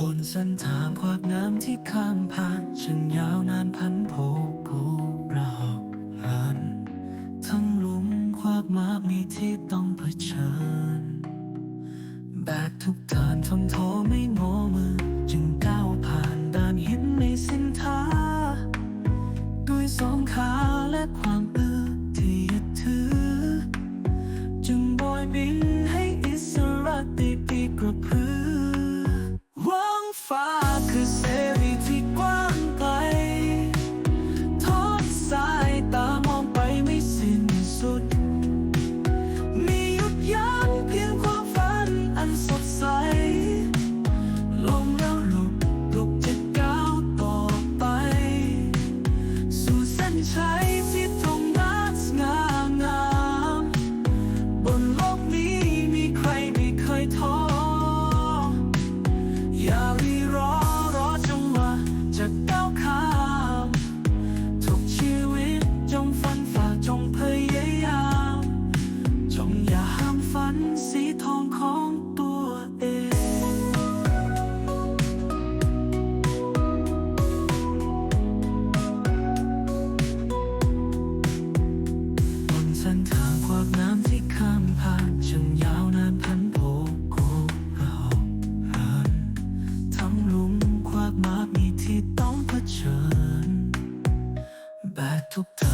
บนเส้นทางความน้ำที่ข้ามผ่านช่างยาวนานพันโผผูเราผ่านทั้งลุมความมากมีที่ต้องเผชิญ แบกทุกฐานทนโทไม่งอมือ จึงก้าวผ่านด่านหินในส้นทาด้วยสองขาและความอึดที่ยึดถือ จึงบอยบิน ใช้ที่ตรงนั้นงามงาม บนโลกนี้มีใครไม่เคยท้อ ที่ต้องเผชิญแบกทุกทางทำท้อ